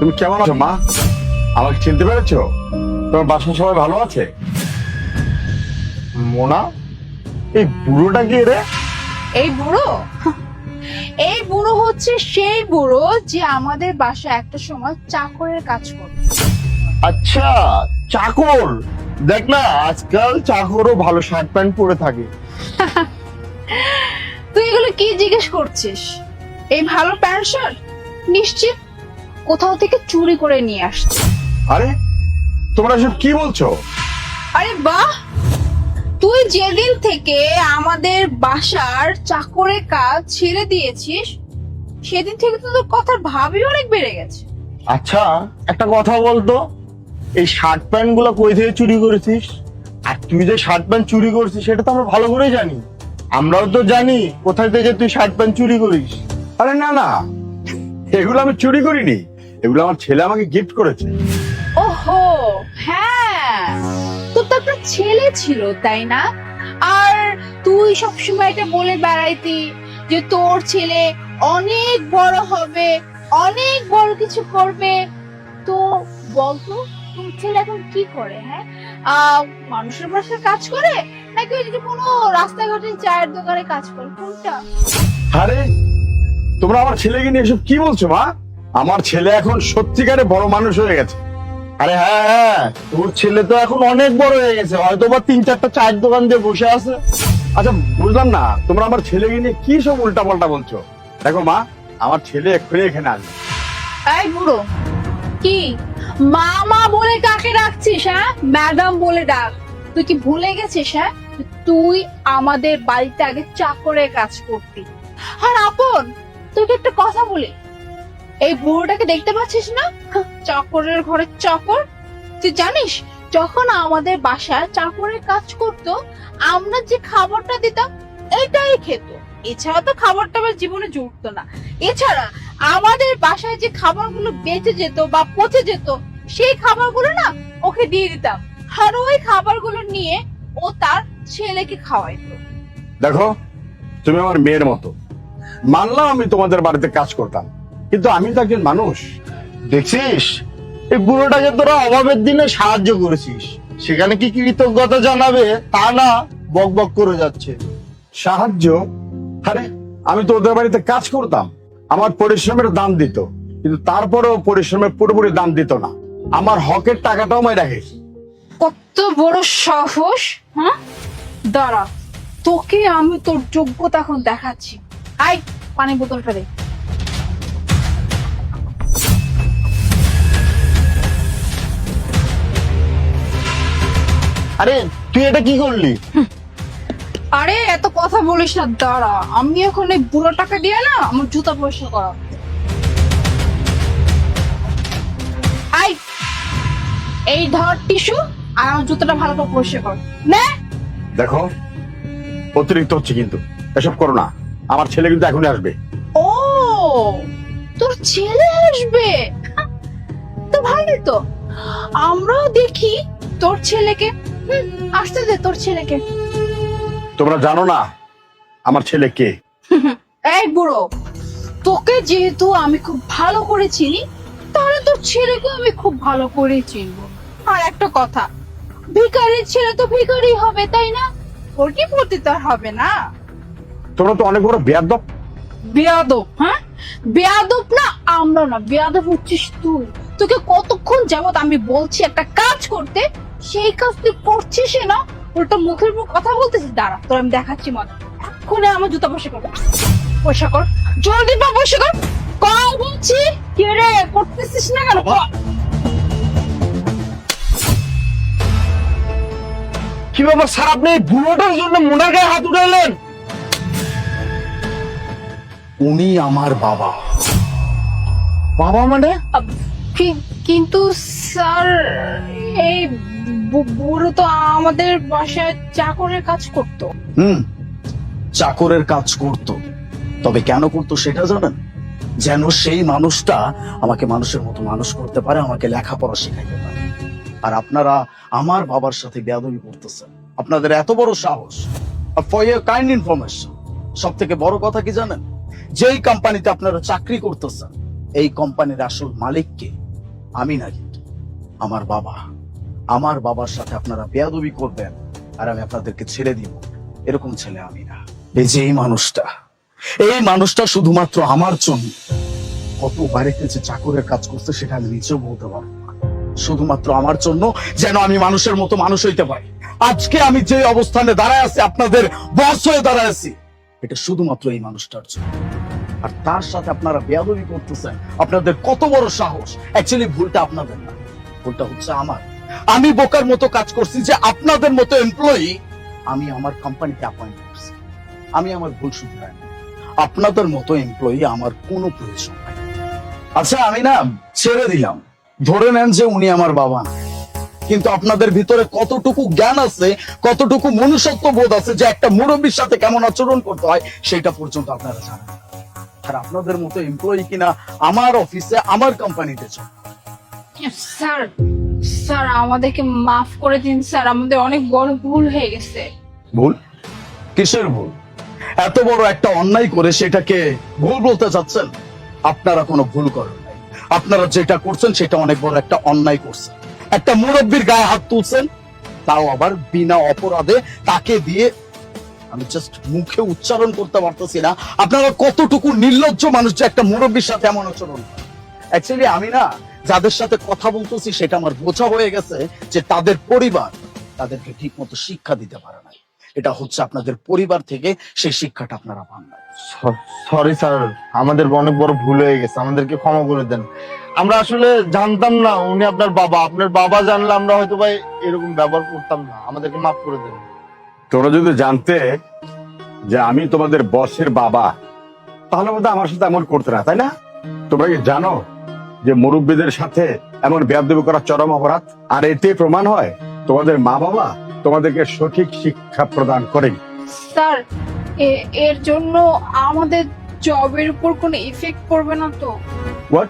তুমি কেমন আছো মা? আমাকে চিনতে পেরেছ? তোমার বাসার সবাই ভালো আছে? মোনা এই বুড়োটা কি রে? এই বুড়ো? এই বুড়ো হচ্ছে সেই বুড়ো যে আমাদের বাসায় একটা সময় চাকরের কাজ করত। আচ্ছা চাকর! দেখ না আজকাল চাকরও ভালো শার্ট প্যান্ট পরে থাকে। তুই এগুলো কি জিজ্ঞেস করছিস? এই ভালো প্যান্ট শার্ট? নিশ্চিত কোথাও থেকে চুরি করে নিয়ে আসছে। আরে তোমরা সব কি বলছো? আরে বাহ! তুই যেদিন থেকে আমাদের বাসার চাকরের কাজ ছেড়ে দিয়েছিস সেদিন থেকে তো তোর কথার ভাবই অনেক বেড়ে গেছে। আচ্ছা একটা কথা বলতো এই শার্ট প্যান্টগুলো কই থেকে চুরি করেছিস? আর তুই যে শার্ট প্যান্ট চুরি করছিস সেটা তো আমরা ভালো করে জানি। আমরাও তো জানি কোথায় থেকে তুই শার্ট প্যান্ট চুরি করিস। আরে না না এগুলো আমি চুরি করিনি। এগুলো আমার ছেলে আমাকে গিফট করেছে। ওহো হ্যাঁ। তোর তো একটা ছেলে ছিল তাই না? আর তুই সবসময় এটা বলে বেড়াইতি যে তোর ছেলে অনেক বড় হবে অনেক বড় কিছু করবে। তো বলতো তোর ছেলে এখন কি করে হ্যাঁ? আহ, মানুষের বাসায় কাজ করে নাকি ওই যে কোনো রাস্তাঘাটে চায়ের দোকানে কাজ করে কোনটা? আরে তোমরা আমার ছেলেকে নিয়ে এসব কি বলছো মা? আমার ছেলে এখন সত্যিকারে বড় মানুষ হয়ে গেছে। আরে হ্যাঁ হ্যাঁ তোর ছেলে তো এখন অনেক বড় হয়ে গেছে। হয়তো বা তিন চারটা চায়ের দোকান দিয়ে বসে আছে। আচ্ছা বুঝলাম না, তোমরা আমার ছেলেকে নিয়ে কি সব উল্টা পাল্টা বলছো? দেখো মা, আমার ছেলে এক্ষুনি এখানে আসবে। এই বুড়ো, কি? মামা বলে কাকে ডাকছিস হ্যাঁ? ম্যাডাম বলে ডাক। তুই কি ভুলে গেছিস হ্যাঁ? তুই আমাদের বাড়িতে আগে চাকরের কাজ করতি। আর আপন, তোকে একটা কথা বলি। এই বুড়োটাকে দেখতে পাচ্ছিস না? চাকরের ঘরে চাকর? তুই জানিস, যখন আমাদের বাসায় চাকরের কাজ করত, আমরা যে খাবারটা দিতাম, এটাই খেত। এছাড়া তো খাবারটা আমার জীবনে জুটতো না। এছাড়া আমাদের বাসায় যে খাবারগুলো বেঁচে যেত বা পচে যেত, সেই খাবারগুলো না ওকে দিয়ে দিতাম। আর ওই খাবারগুলো নিয়ে ও তার ছেলেকে খাওয়াইতো। দেখো, তুমি আমার মেয়ের মতো। মানলাম আমি তোমাদের বাড়িতে কাজ করতাম। কিন্তু আমি তো একজন মানুষ। দেখছিস? এই বুড়োটাকে তোরা অভাবের দিনে সাহায্য করেছিস। সেখানে কি কৃতজ্ঞতা জানাবে তা না বক বক করে যাচ্ছে। সাহায্য? আরে, আমি তো ওদের বাড়িতে কাজ করতাম। আমার পরিশ্রমের দাম দিত। কিন্তু তারপরেও পরিশ্রমের পুরোপুরি দাম দিত না। আমার হকের টাকাটাও মাই রাখে কত বড় সাহস হ্যাঁ? দাঁড়া, তোকে আমি তোর যোগ্যতা এখন দেখাচ্ছি। আই পানি বোতলটা দে। আরে তুই এটা কি করলি? আরে এত কথা বলিস না দাঁড়া। আমি এখন এই বুড়ো টাকা দিয়ে না আমার জুতা পরিষ্কার করা আই এই ধর টিস্যু আর আমার জুতাটা ভালো করে পরিষ্কার কর। নে। দেখো অতিরিক্ত হচ্ছে কিন্তু। এসব করো না। আমার ছেলে কিন্তু এখনই আসবে। ও তোর ছেলে আসবে? তো ভালোই তো। আমরাও দেখি তোর ছেলেকে। আসতে দে তোর ছেলেকে। তোমরা জানো না আমার ছেলে কে? এই বুড়ো তোকে যেহেতু আমি খুব ভালো করে চিনি তাহলে তোর ছেলেকে আমি খুব ভালো করে চিনবো। আর একটা কথা ভিখারির ছেলে তো ভিখারি হবে তাই না? ওর কি পড়তে তার হবে না? তোমরা তো অনেক বড় বেয়াদব। বেয়াদব হ্যাঁ? বেয়াদব না আমরা না বেয়াদব হচ্ছিস তুই। তোকে কতক্ষণ যাবত আমি বলছি একটা কাজ করতে সেই কাজ তুই করছিস না উল্টো মুখের উপর কথা বলতেছিস দাঁড়া তোর আমি দেখাচ্ছি মজা। এক্ষুনি আমার জুতা বসে কর পয়সা কর। জলদি পা পয়সা কর। কল বলছি। কে রে করতেছিস না কেন? কি ব্যাপার স্যার আপনি এই বুড়োটার জন্য মোনার গায়ে হাত উঠাইলেন? উনি আমার বাবা। বাবা মানে? কিন্তু স্যার এই বুড়ো তো আমাদের বাসায় চাকরের কাজ করতো। হুম, চাকরের কাজ করত। তবে কেন করতো সেটা জানেন? যেন সেই মানুষটা আমাকে মানুষের মতো মানুষ করতে পারে, আমাকে লেখাপড়া শেখাইতে পারে। আর আপনারা আমার বাবার সাথে বেয়াদবি করতেছেন। আপনাদের এত বড় সাহস। আর ফর ইয়ার কাইন্ড ইনফরমেশন সব থেকে বড় কথা কি জানেন? যেই কোম্পানিতে আপনারা চাকরি করতেছেন, এই কোম্পানির আসল মালিককে আমি না কিন্তু, আমার বাবা। আমার বাবার সাথে আপনারা বেয়াদবি করবেন আর আমি আপনাদেরকে ছেড়ে দিব। এরকম ছেলে আমি না। এই যে এই মানুষটা এই মানুষটা শুধুমাত্র আমার জন্য কত বাড়িতে যে চাকরের কাজ করছে সেটা আমি নিজেও বলতে পারব শুধুমাত্র আমার জন্য যেন আমি মানুষের মতো মানুষ হইতে পারি। আজকে আমি যে অবস্থানে দাঁড়ায় আছি, আপনাদের বস হয়ে দাঁড়ায় আছি, এটা শুধুমাত্র এই মানুষটার জন্য। আর তার সাথে আপনারা বেয়াদবি করতেছেন, আপনাদের কত বড় সাহস। অ্যাকচুয়ালি ভুলটা আপনাদের না। ভুলটা হচ্ছে আমার। আমি বোকার মতো কাজ করছি যে আপনাদের মতো এমপ্লয়ি আমি আমার কোম্পানিতে অ্যাপয়েন্ট করছি। আমি আমার ভুল শুধরাই আপনাদের মতো এমপ্লয়ি আমার কোনো প্রয়োজন নাই। আচ্ছা আমি না ছেড়ে দিলাম। ধরে নেন যে উনি আমার বাবা। কিন্তু আপনাদের ভিতরে কতটুকু জ্ঞান আছে, কতটুকু মনুষ্যত্ব বোধ আছে যে একটা মুরব্বীর সাথে কেমন আচরণ করতে হয়, সেটা পর্যন্ত আপনারা জানেন আর আপনাদের মতো এমপ্লয়ি কিনা আমার অফিসে আমার কোম্পানিতে চলে। স্যার স্যার, আমাদেরকে মাফ করে দিন স্যার, আমাদের অনেক বড় ভুল হয়ে গেছে। ভুল? কিসের ভুল? এত বড় একটা অন্যায় করে সেটাকে ভুল বলতে চাচ্ছেন? আপনারা কোনো ভুল করেন আপনারা যেটা করছেন সেটা অনেক বড় একটা অন্যায় করছেন। একটা মুরব্বীর গায়ে হাত তুলছেন, তাও আবার বিনা অপরাধে তাকে দিয়ে আমি জাস্ট মুখে উচ্চারণ করতে পারতেছি না। আপনারা কতটুকু নির্লজ্জ মানুষ যে একটা মুরব্বীর সাথে এমন আচরণ অ্যাকচুয়ালি আমি না যাদের সাথে কথা বলতেছি সেটা আমার বোঝা হয়ে গেছে যে তাদের পরিবার তাদেরকে ঠিক মতো শিক্ষা দিতে পারে না এটা হচ্ছে আপনাদের পরিবার থেকে সেই শিক্ষাটা আপনারা পান না সরি স্যার আমাদের অনেক বড় ভুল হয়ে গেছে আমাদেরকে ক্ষমা করে দেন। আমরা আসলে জানতাম না উনি আপনার বাবা। আপনার বাবা জানলে আমরা হয়তো ভাই এরকম ব্যবহার করতাম না। আমাদেরকে মাফ করে দেন। তোমরা যদি জানতে যে আমি তোমাদের বসের বাবা তাহলে বোধ আমার সাথে এমন করতে না তাই না? তোমরা কি জানো? যে মুরব্বীদের সাথে এমন বেয়াদবি করা চরম অপরাধ। আর এতে প্রমাণ হয় তোমাদের মা বাবা তোমাদেরকে সঠিক শিক্ষা প্রদান করেন। স্যার এর জন্য আমাদের জবের উপর কোনো ইফেক্ট পড়বে না তো? হোয়াট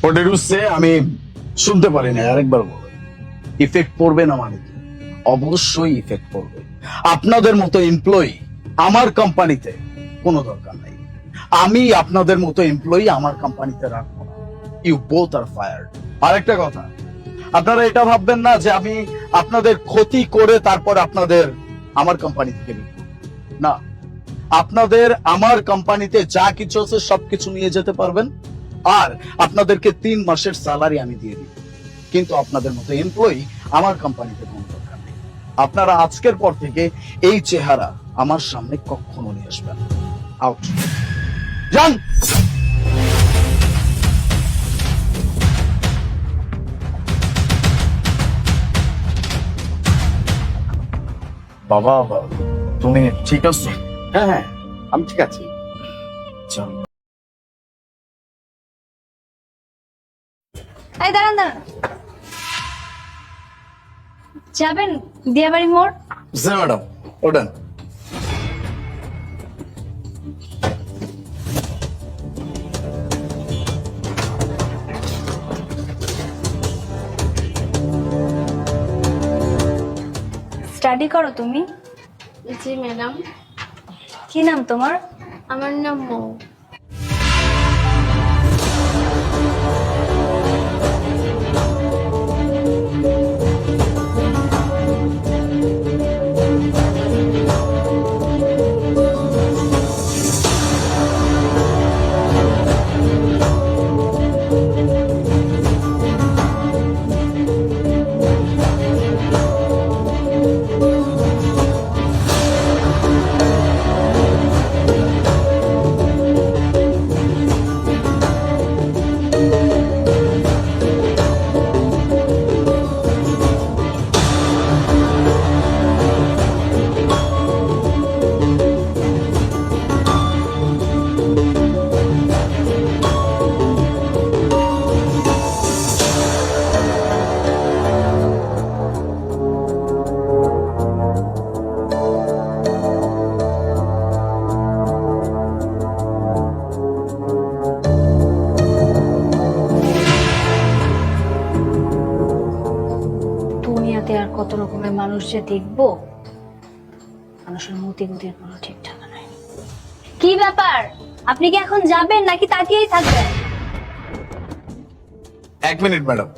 হোয়াট ইউ সে আমি শুনতে পারি না আরেকবার বলো। ইফেক্ট পড়বে না মানে কি? অবশ্যই ইফেক্ট পড়বে। আপনাদের মতো এমপ্লয়ি আমার কোম্পানিতে কোনো দরকার নাই। আমি আপনাদের মতো এমপ্লয়ি আমার কোম্পানিতে রাখব না। ইউ বোথ আর ফায়ার আরেকটা কথা, আপনারা এটা ভাববেন না যে আমি আপনাদের ক্ষতি করে তারপর আপনাদের আমার কোম্পানি থেকে না, আপনাদের আমার কোম্পানিতে যা কিছু আছে সবকিছু নিয়ে যেতে পারবেন, আর আপনাদেরকে তিন মাসের স্যালারি আমি দিয়ে দিই কিন্তু আপনাদের মতো এমপ্লয়ি আমার কোম্পানিতে কোনো দরকার নেই। আপনারা আজকের পর থেকে এই চেহারা আমার সামনে কখনো নিয়ে আসবেন আউট যান! বাবা তুমি ঠিক আছো? হ্যাঁ হ্যাঁ আমি ঠিক আছি। চল এই দাঁড়ান দাঁড়ান। যাবেন দিয়াবাড়ি মোড়? জি ম্যাডাম ওডান স্টাডি করো তুমি? জি ম্যাডাম কি নাম তোমার? আমার নাম মৌ। মানুষ যে দেখব, মানুষের মতি গতির কোনো ঠিক ঠিকানা নাই। কি ব্যাপার? আপনি কি এখন যাবেন নাকি তাকিয়েই থাকবেন? এক মিনিট, ম্যাডাম।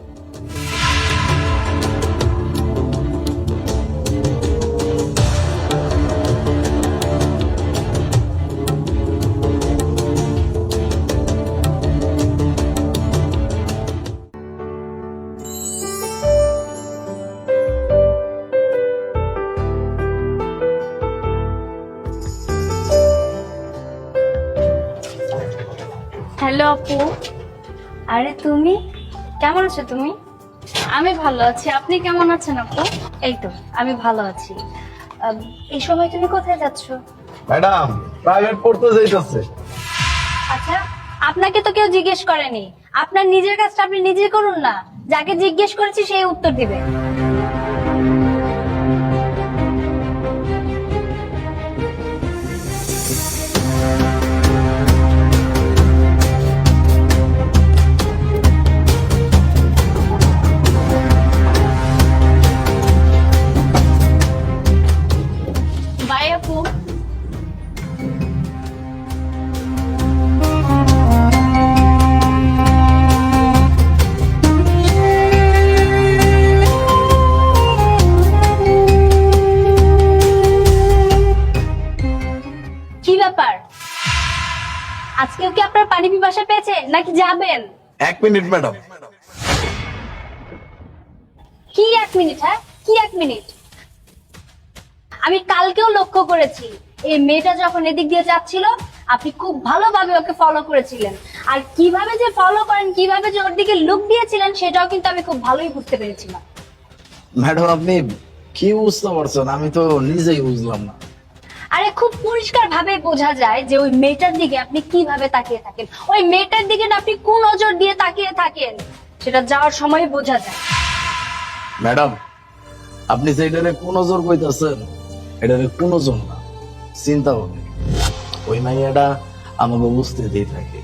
হ্যালো আপু। আরে তুমি? কেমন আছো তুমি? আমি ভালো আছি। আপনি কেমন আছেন আপু? এই তো আমি ভালো আছি। এই সময় তুমি কোথায় যাচ্ছ? ম্যাডাম প্রাইভেট পড়তে যাইতেছে। আচ্ছা আপনাকে তো কেউ জিজ্ঞেস করেনি। আপনার নিজের কাজটা আপনি নিজে করুন না। যাকে জিজ্ঞেস করেছি সেই উত্তর দিবে। পেয়েছে নাকি যাবেন? এক মিনিট ম্যাডাম। কি এক মিনিট হ্যাঁ? কি এক মিনিট? আমি কালকেও লক্ষ্য করেছি এই মেয়েটা যখন এদিক দিয়ে যাচ্ছিল আপনি খুব ভালোভাবে ওকে ফলো করেছিলেন। আর কীভাবে যে ফলো করেন কীভাবে যে ওর দিকে লুক দিয়েছিলেন সেটাও কিন্তু আমি খুব ভালোই বুঝতে পেরেছিলাম। ম্যাডাম আপনি কি বুঝতে পারছেন? আমি তো নিজেই বুঝলাম না। খুব পরিষ্কার ভাবে বোঝা যায় যে ওই মেয়েটার দিকে আপনি কীভাবে তাকিয়ে থাকেন। ওই মেয়েটার দিকে না আপনি কোন নজর দিয়ে তাকিয়ে থাকেন? সেটা যাওয়ার সময় বোঝা যায়। ম্যাডাম, আপনি যে এটারে কোন জোর কইতাছেন, এটারে কোন জোর না। চিন্তা হবে ওই মাইয়াটা আমাকে বুঝতে দিয়ে থাকে।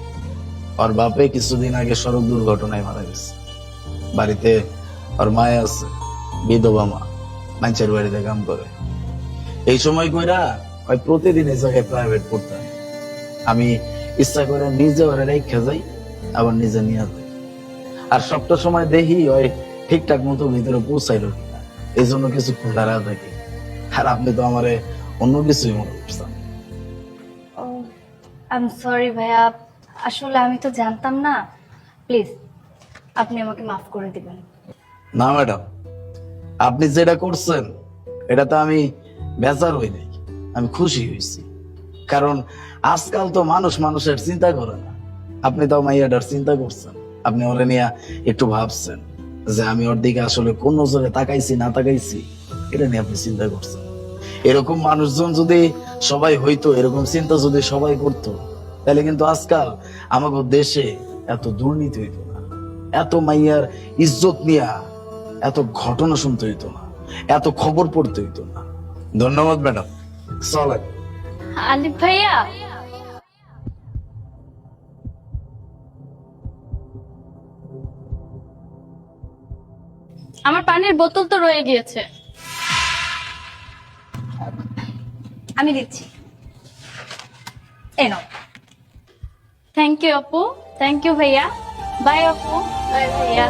ওর বাপে কিছুদিন আগে সড়ক দুর্ঘটনায় মারা গেছে। বাড়িতে ওর মায় আছে, বিধবা মা মানুষের বাড়িতে কাম করে। এই সময় কইরা ওই প্রতিদিন এই জায়গায় প্রাইভেট পড়তাম আমি ইচ্ছা করে নিজে ওরা রেখে যাই আবার নিজে নিয়ে যাই। আর সবটা সময় দেখি ওই ঠিকঠাক মতো ভিতরে পৌঁছাইল কিনা। এই জন্য কিছুক্ষণ দাঁড়া থাকি। আর আপনি তো আমারে অন্য কিছুই মনে করছেন। আই সরি ভাইয়া আসলে আমি তো জানতাম না। প্লিজ আপনি আমাকে মাফ করে দিবেন। না ম্যাডাম আপনি যেটা করছেন এটা তো আমি বেজার হই নাই। আমি খুশি হয়েছি। কারণ আজকাল তো মানুষ মানুষের চিন্তা করে না। আপনি তো মাইয়াটার চিন্তা করছেন। আপনি ওরে নিয়ে একটু ভাবছেন যে আমি ওর দিকে আসলে কোন নজরে তাকাইছি, না তাকাইছি, এটা নিয়ে আপনি চিন্তা করছেন। এরকম মানুষজন যদি সবাই হইতো, এরকম চিন্তা যদি সবাই করতো, তাহলে কিন্তু আজকাল আমাদের দেশে এত দুর্নীতি হইতো না। এত মাইয়ার ইজ্জত নিয়া এত ঘটনা শুনতে হইতো না। এত খবর পড়তে হইতো না। ধন্যবাদ, ম্যাডাম। আলিফ ভাইয়া আমার পানির বোতল তো রয়ে গিয়েছে। আমি দিচ্ছি। এই নাও। থ্যাংক ইউ আপু থ্যাংক ইউ ভাইয়া বাই আপু বাই ভাইয়া